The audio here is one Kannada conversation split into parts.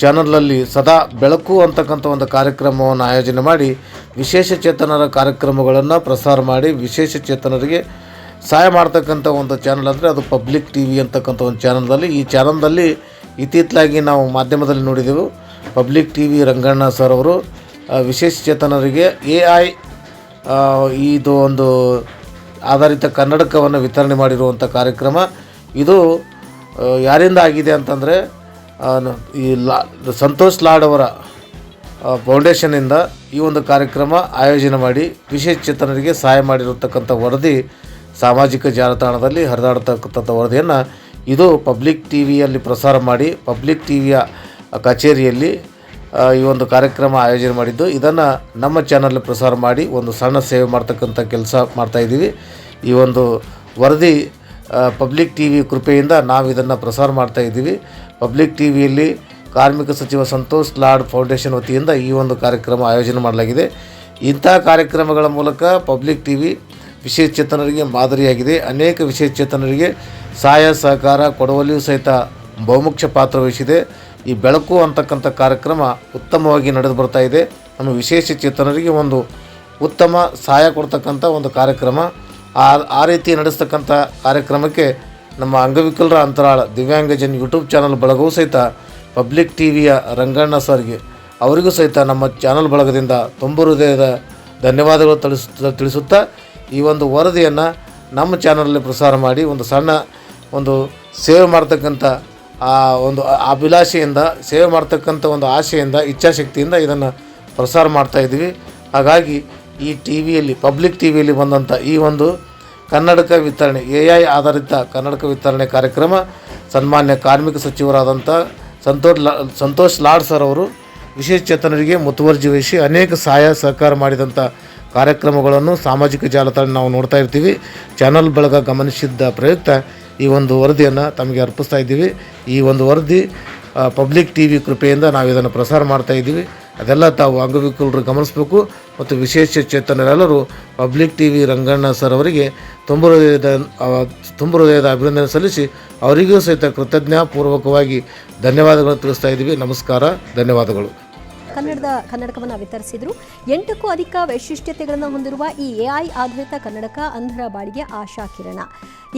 ಚಾನಲಲ್ಲಿ ಸದಾ ಬೆಳಕು ಅಂತಕ್ಕಂಥ ಒಂದು ಕಾರ್ಯಕ್ರಮವನ್ನು ಆಯೋಜನೆ ಮಾಡಿ ವಿಶೇಷ ಚೇತನರ ಕಾರ್ಯಕ್ರಮಗಳನ್ನು ಪ್ರಸಾರ ಮಾಡಿ ವಿಶೇಷ ಚೇತನರಿಗೆ ಸಹಾಯ ಮಾಡ್ತಕ್ಕಂಥ ಒಂದು ಚಾನಲ್ ಅಂದರೆ ಅದು ಪಬ್ಲಿಕ್ ಟಿ ವಿ ಅಂತಕ್ಕಂಥ ಒಂದು ಚಾನಲ್ದಲ್ಲಿ ಈ ಚಾನಲ್ದಲ್ಲಿ ಇತ್ತಿತ್ತಲಾಗಿ ನಾವು ಮಾಧ್ಯಮದಲ್ಲಿ ನೋಡಿದೆವು public T V Ranganna sir ಅವರು ವಿಶೇಷ ಚೇತನರಿಗೆ ಎ ಐ ಇದು ಒಂದು ಆಧಾರಿತ ಕನ್ನಡಕವನ್ನು ವಿತರಣೆ ಮಾಡಿರುವಂಥ ಕಾರ್ಯಕ್ರಮ. ಇದು ಯಾರಿಂದ ಆಗಿದೆ ಅಂತಂದರೆ ಈ ಲಾ, ಸಂತೋಷ್ ಲಾಡ್ ಅವರ ಫೌಂಡೇಶನ್ನಿಂದ ಈ ಒಂದು ಕಾರ್ಯಕ್ರಮ ಆಯೋಜನೆ ಮಾಡಿ ವಿಶೇಷ ಚೇತನರಿಗೆ ಸಹಾಯ ಮಾಡಿರತಕ್ಕಂಥ ವರದಿ ಸಾಮಾಜಿಕ ಜಾಲತಾಣದಲ್ಲಿ ಹರಿದಾಡ್ತಕ್ಕಂಥ ವರದಿಯನ್ನು ಇದು ಪಬ್ಲಿಕ್ ಟಿ ವಿಯಲ್ಲಿ ಪ್ರಸಾರ ಮಾಡಿ ಪಬ್ಲಿಕ್ ಟಿ ವಿಯ ಕಚೇರಿಯಲ್ಲಿ ಈ ಒಂದು ಕಾರ್ಯಕ್ರಮ ಆಯೋಜನೆ ಮಾಡಿದ್ದು. ಇದನ್ನು ನಮ್ಮ ಚಾನಲ್ ಪ್ರಸಾರ ಮಾಡಿ ಒಂದು ಸಣ್ಣ ಸೇವೆ ಮಾಡ್ತಕ್ಕಂಥ ಕೆಲಸ ಮಾಡ್ತಾಯಿದ್ದೀವಿ ಈ ಒಂದು ವರದಿ ಪಬ್ಲಿಕ್ ಟಿ ವಿ ಕೃಪೆಯಿಂದ ನಾವು ಇದನ್ನು ಪ್ರಸಾರ ಮಾಡ್ತಾ ಇದ್ದೀವಿ. ಪಬ್ಲಿಕ್ ಟಿವಿಯಲ್ಲಿ ಕಾರ್ಮಿಕ ಸಚಿವ ಸಂತೋಷ್ ಲಾಡ್ ಫೌಂಡೇಶನ್ ವತಿಯಿಂದ ಈ ಒಂದು ಕಾರ್ಯಕ್ರಮ ಆಯೋಜನೆ ಮಾಡಲಾಗಿದೆ. ಇಂಥ ಕಾರ್ಯಕ್ರಮಗಳ ಮೂಲಕ ಪಬ್ಲಿಕ್ ಟಿ ವಿ ವಿಶೇಷ ಚೇತನರಿಗೆ ಮಾದರಿಯಾಗಿದೆ. ಅನೇಕ ವಿಶೇಷ ಚೇತನರಿಗೆ ಸಹಾಯ ಸಹಕಾರ ಕೊಡುವಲ್ಲಿಯೂ ಸಹಿತ ಬಹುಮುಖ್ಯ ಪಾತ್ರ ವಹಿಸಿದೆ. ಈ ಬೆಳಕು ಅಂತಕ್ಕಂಥ ಕಾರ್ಯಕ್ರಮ ಉತ್ತಮವಾಗಿ ನಡೆದು ಬರ್ತಾ ಇದೆ. ನಮ್ಮ ವಿಶೇಷ ಚೇತನರಿಗೆ ಒಂದು ಉತ್ತಮ ಸಹಾಯ ಕೊಡ್ತಕ್ಕಂಥ ಒಂದು ಕಾರ್ಯಕ್ರಮ. ಆ ಆ ರೀತಿ ನಡೆಸ್ತಕ್ಕಂಥ ಕಾರ್ಯಕ್ರಮಕ್ಕೆ ನಮ್ಮ ಅಂಗವಿಕಲರ ಅಂತರಾಳ ದಿವ್ಯಾಂಗಜನ್ ಯೂಟ್ಯೂಬ್ ಚಾನಲ್ ಬಳಗವೂ ಸಹಿತ ಪಬ್ಲಿಕ್ ಟಿ ವಿಯ ರಂಗಣ್ಣ ಸರ್ಗೆ. ಅವರಿಗೂ ಸಹಿತ ನಮ್ಮ ಚಾನಲ್ ಬಳಗದಿಂದ ತುಂಬ ಹೃದಯದ ಧನ್ಯವಾದಗಳು ತಿಳಿಸ್, ತಿಳಿಸುತ್ತಾ ಈ ಒಂದು ವರದಿಯನ್ನು ನಮ್ಮ ಚಾನಲಲ್ಲಿ ಪ್ರಸಾರ ಮಾಡಿ ಒಂದು ಸಣ್ಣ ಒಂದು ಸೇವೆ ಮಾಡ್ತಕ್ಕಂಥ ಆ ಒಂದು ಅಭಿಲಾಷೆಯಿಂದ, ಸೇವೆ ಮಾಡ್ತಕ್ಕಂಥ ಒಂದು ಆಶೆಯಿಂದ ಇಚ್ಛಾಶಕ್ತಿಯಿಂದ ಇದನ್ನು ಪ್ರಸಾರ ಮಾಡ್ತಾ ಇದ್ದೀವಿ. ಹಾಗಾಗಿ ಈ ಟಿ ವಿಯಲ್ಲಿ ಪಬ್ಲಿಕ್ ಟಿ ವಿಯಲ್ಲಿ ಬಂದಂಥ ಈ ಒಂದು ಕನ್ನಡಕ ವಿತರಣೆ, ಎ ಐ ಆಧಾರಿತ ಕನ್ನಡಕ ವಿತರಣೆ ಕಾರ್ಯಕ್ರಮ ಸನ್ಮಾನ್ಯ ಕಾರ್ಮಿಕ ಸಚಿವರಾದಂಥ ಸಂತೋಷ್ ಲಾ, ಸಂತೋಷ್ ಲಾಡ್ ಸರ್ ಅವರು ವಿಶೇಷ ಚೇತನರಿಗೆ ಮುತುವರ್ಜಿ ವಹಿಸಿ ಅನೇಕ ಸಹಾಯ ಸಹಕಾರ ಮಾಡಿದಂಥ ಕಾರ್ಯಕ್ರಮಗಳನ್ನು ಸಾಮಾಜಿಕ ಜಾಲತಾಣ ನಾವು ನೋಡ್ತಾ ಇರ್ತೀವಿ. ಚಾನಲ್ ಬಳಗ ಗಮನಿಸಿದ್ದ ಪ್ರಯುಕ್ತ ಈ ಒಂದು ವರದಿಯನ್ನು ತಮಗೆ ಅರ್ಪಿಸ್ತಾ ಇದ್ದೀವಿ. ಈ ಒಂದು ವರದಿ ಪಬ್ಲಿಕ್ ಟಿ ವಿ ಕೃಪೆಯಿಂದ ನಾವು ಇದನ್ನು ಪ್ರಸಾರ ಮಾಡ್ತಾ ಇದ್ದೀವಿ. ಅದೆಲ್ಲ ತಾವು ಅಂಗವಿಕಲರು ಗಮನಿಸಬೇಕು. ಮತ್ತು ವಿಶೇಷ ಚೇತನರೆಲ್ಲರೂ public T V Ranganna sir ಅವರಿಗೆ ತುಂಬ ಹೃದಯದ ತುಂಬ ಹೃದಯದ ಅಭಿನಂದನೆ ಸಲ್ಲಿಸಿ ಅವರಿಗೂ ಸಹಿತ ಕೃತಜ್ಞಾಪೂರ್ವಕವಾಗಿ ಧನ್ಯವಾದಗಳನ್ನು ತಿಳಿಸ್ತಾ ಇದ್ದೀವಿ. ನಮಸ್ಕಾರ. ಧನ್ಯವಾದಗಳು. ಕನ್ನಡದ ಕನ್ನಡಕವನ್ನು ವಿತರಿಸಿದ್ರು. ಎಂಟಕ್ಕೂ ಅಧಿಕ ವೈಶಿಷ್ಟ್ಯತೆಗಳನ್ನು ಹೊಂದಿರುವ ಈ ಎಐ ಆಧಾರಿತ ಕನ್ನಡಕ ಅಂಧರ ಬಾಡಿಗೆ ಆಶಾ ಕಿರಣ.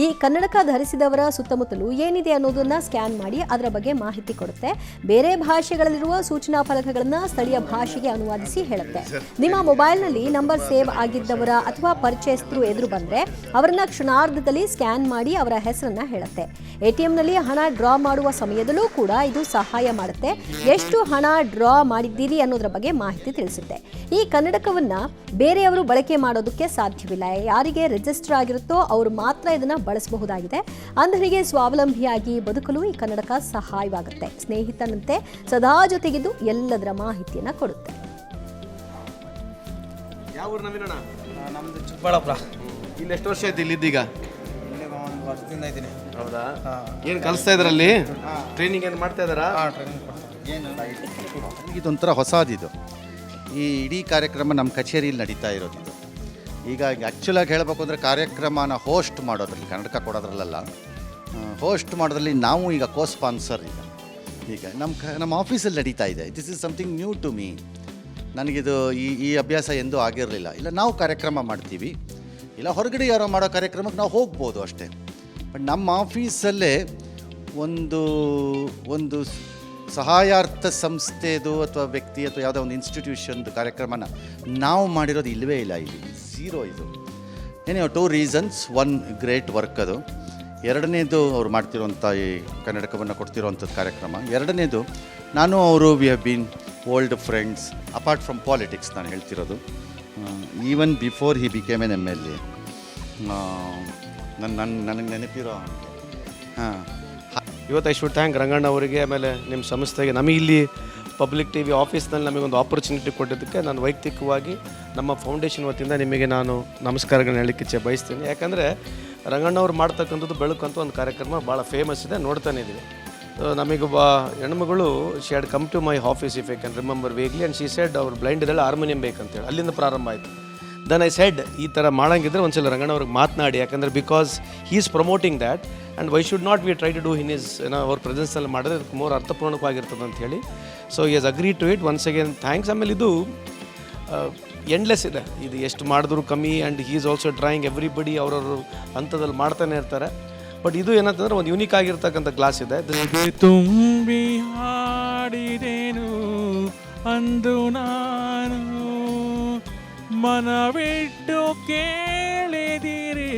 ಈ ಕನ್ನಡಕ ಧರಿಸಿದವರ ಸುತ್ತಮುತ್ತಲು ಏನಿದೆ ಅನ್ನೋದನ್ನ ಸ್ಕ್ಯಾನ್ ಮಾಡಿ ಅದರ ಬಗ್ಗೆ ಮಾಹಿತಿ ಕೊಡುತ್ತೆ. ಬೇರೆ ಭಾಷೆಗಳಲ್ಲಿರುವ ಸೂಚನಾ ಫಲಕಗಳನ್ನು ಸ್ಥಳೀಯ ಭಾಷೆಗೆ ಅನುವಾದಿಸಿ ಹೇಳುತ್ತೆ. ನಿಮ್ಮ ಮೊಬೈಲ್ನಲ್ಲಿ ನಂಬರ್ ಸೇವ್ ಆಗಿದ್ದವರ ಅಥವಾ ಪರಿಚಯಸ್ಥರು ಎದುರು ಬಂದರೆ ಅವರನ್ನ ಕ್ಷಣಾರ್ಧದಲ್ಲಿ ಸ್ಕ್ಯಾನ್ ಮಾಡಿ ಅವರ ಹೆಸರನ್ನ ಹೇಳುತ್ತೆ. ಎಟಿಎಂನಲ್ಲಿ ಹಣ ಡ್ರಾ ಮಾಡುವ ಸಮಯದಲ್ಲೂ ಕೂಡ ಇದು ಸಹಾಯ ಮಾಡುತ್ತೆ. ಎಷ್ಟು ಹಣ ಡ್ರಾ ಮಾಡಿದ್ದೀರಿ ಅನ್ನೋದ್ರ ಬಗ್ಗೆ ಮಾಹಿತಿ ತಿಳಿಸುತ್ತೆ. ಈ ಕನ್ನಡಕವನ್ನ ಬೇರೆಯವರು ಬಳಕೆ ಮಾಡೋದಕ್ಕೆ ಸಾಧ್ಯವಿಲ್ಲ. ಯಾರಿಗೆ ರಿಜಿಸ್ಟರ್ ಆಗಿರುತ್ತೋ ಅವರು ಮಾತ್ರ ಇದನ್ನ ಬಳಸಬಹುದಾಗಿದೆ. ಅಂಧರಿಗೆ ಸ್ವಾವಲಂಬಿಯಾಗಿ ಬದುಕಲು ಈ ಕನ್ನಡಕ ಸಹಾಯವಾಗುತ್ತೆ. ಸ್ನೇಹಿತನಂತೆ ಸದಾ ಜೊತೆಗಿದ್ದು ಎಲ್ಲದರ ಮಾಹಿತಿಯನ್ನ ಕೊಡುತ್ತೆ. ಯಾವ ಊರು ನವೀನಣ್ಣ ನಮ್ದು ಚಿಕ್ಕಬಳ್ಳಾಪುರ. ಇಲ್ಲಿ ಎಷ್ಟು ವರ್ಷ ಆಯ್ತು ಇಲ್ಲಿದ್ದೀಗ? ಇಲ್ಲಿ ಒಂದು ವರ್ಷದಿಂದ ಇದ್ದೀನಿ ಹೌದಾ? ಏನು ಕಲಿಸ್ತಾ ಇದ್ರಲ್ಲಿ? ಟ್ರೈನಿಂಗ್ ಏನು ಮಾಡ್ತಾ ಇದ್ದಾರಾ? ಟ್ರೈನಿಂಗ್ ಇದೊಂಥರ ಹೊಸದಿದು. ಈ ಇಡೀ ಕಾರ್ಯಕ್ರಮ ನಮ್ಮ ಕಚೇರಿಯಲ್ಲಿ ನಡೀತಾ ಇರೋದು ಹೀಗಾಗಿ ಆ್ಯಕ್ಚುಲಾಗಿ ಹೇಳಬೇಕು ಅಂದರೆ ಕಾರ್ಯಕ್ರಮನ ಹೋಸ್ಟ್ ಮಾಡೋದ್ರಲ್ಲಿ, ಕನ್ನಡಕ ಕೊಡೋದ್ರಲ್ಲ ಹೋಸ್ಟ್ ಮಾಡೋದ್ರಲ್ಲಿ ನಾವು ಈಗ ಕೋ ಸ್ಪಾನ್ಸರ್ ಈಗ. ಈಗ ನಮ್ಮ ಕ, ನಮ್ಮ ಆಫೀಸಲ್ಲಿ ನಡೀತಾ ಇದೆ. This is something new to me ನನಗಿದು ಈ ಈ ಅಭ್ಯಾಸ ಎಂದೂ ಆಗಿರಲಿಲ್ಲ. ಇಲ್ಲ, ನಾವು ಕಾರ್ಯಕ್ರಮ ಮಾಡ್ತೀವಿ. ಇಲ್ಲ, ಹೊರಗಡೆ ಯಾರೋ ಮಾಡೋ ಕಾರ್ಯಕ್ರಮಕ್ಕೆ ನಾವು ಹೋಗ್ಬೋದು ಅಷ್ಟೇ. ಬಟ್ ನಮ್ಮ ಆಫೀಸಲ್ಲೇ ಒಂದು ಒಂದು ಸಹಾಯಾರ್ಥ ಸಂಸ್ಥೆದು ಅಥವಾ ವ್ಯಕ್ತಿ ಅಥವಾ ಯಾವುದೋ ಒಂದು ಇನ್ಸ್ಟಿಟ್ಯೂಷನ್ದು ಕಾರ್ಯಕ್ರಮನ ನಾವು ಮಾಡಿರೋದು ಇಲ್ಲವೇ ಇಲ್ಲ ಇಲ್ಲಿ. ಝೀರೋ ಇದು. ಏನೇ two reasons one great work ಅದು. ಎರಡನೇದು ಅವ್ರು ಮಾಡ್ತಿರೋಂಥ ಈ ಕನ್ನಡಕವನ್ನು ಕೊಡ್ತಿರೋವಂಥದ್ದು ಕಾರ್ಯಕ್ರಮ. ಎರಡನೇದು, ನಾನು ಅವರು we have been old friends apart from politics ನಾನು ಹೇಳ್ತಿರೋದು. Even before he became an M L A ನನ್ನ ನನ್ನ ನನಗೆ ನೆನಪಿರೋ ಹಾಂ. ಇವತ್ತು ಐ ಶುಡ್ ಥ್ಯಾಂಕ್ ರಂಗಣ್ಣ ಅವರಿಗೆ, ಆಮೇಲೆ ನಿಮ್ಮ ಸಂಸ್ಥೆಗೆ, ನಮಗೆ ಇಲ್ಲಿ ಪಬ್ಲಿಕ್ ಟಿ ವಿ ಆಫೀಸ್ನಲ್ಲಿ ನಮಗೊಂದು ಆಪರ್ಚುನಿಟಿ ಕೊಟ್ಟಿದ್ದಕ್ಕೆ ನಾನು ವೈಯಕ್ತಿಕವಾಗಿ ನಮ್ಮ ಫೌಂಡೇಶನ್ ವತಿಯಿಂದ ನಿಮಗೆ ನಾನು ನಮಸ್ಕಾರಗಳನ್ನ ಹೇಳಲಿಕ್ಕೆ ಇಚ್ಛೆ ಬಯಸ್ತೀನಿ. ಯಾಕಂದರೆ ರಂಗಣ್ಣವ್ರು ಮಾಡ್ತಕ್ಕಂಥದ್ದು ಬೆಳಕು ಒಂದು ಕಾರ್ಯಕ್ರಮ ಭಾಳ ಫೇಮಸ್ ಇದೆ, ನೋಡ್ತಾನೆ ಇದ್ದೀವಿ ನಮಗೊಬ್ಬ ಹೆಣ್ಮಗಳು she had come to my office if I can remember vaguely and she said ಅವ್ರು ಬ್ಲೈಂಡ್ ಇದೆಲ್ಲ ಹಾರ್ಮೋನಿಯಂ ಬೇಕಂತೇಳಿ. ಅಲ್ಲಿಂದ ಪ್ರಾರಂಭ ಆಯಿತು. ದೆನ್ ಐ ಸೆಡ್ ಈ ಥರ ಮಾಡಂಗಿದ್ರೆ ಒಂದ್ಸಲ ರಂಗಣ್ಣವ್ರಿಗೆ ಮಾತನಾಡಿ. ಯಾಕಂದರೆ because he is promoting that and why should not we try to do in is ಏನೋ ಅವ್ರ ಪ್ರೆಸೆನ್ಸಲ್ಲಿ ಮಾಡಿದ್ರೆ ಅದಕ್ಕೆ ಮೋರ್ ಅರ್ಥಪೂರ್ಣಕವಾಗಿರ್ತದೆ ಅಂತ ಹೇಳಿ. So is agree to it once again thanks ಆಮೇಲೆ ಇದು ಎಂಡ್ಲೆಸ್ ಇದೆ. ಇದು ಎಷ್ಟು ಮಾಡಿದ್ರು ಕಮ್ಮಿ and he is also drawing everybody ಅವರವರು ಹಂತದಲ್ಲಿ ಮಾಡ್ತಾನೆ ಇರ್ತಾರೆ. ಬಟ್ ಇದು ಏನಂತಂದ್ರೆ ಒಂದು ಯೂನಿಕ್ ಆಗಿರ್ತಕ್ಕಂಥ ಗ್ಲಾಸ್ ಇದೆ. ತುಂಬಿ ಹಾಡಿದೇನು ಅಂದು ನಾನು. ಮನವಿಟ್ಟು ಕೇಳಿದಿರಿ.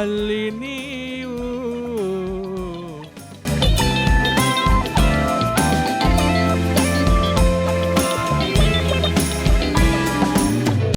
ಅಲ್ಲಿ ನೀವು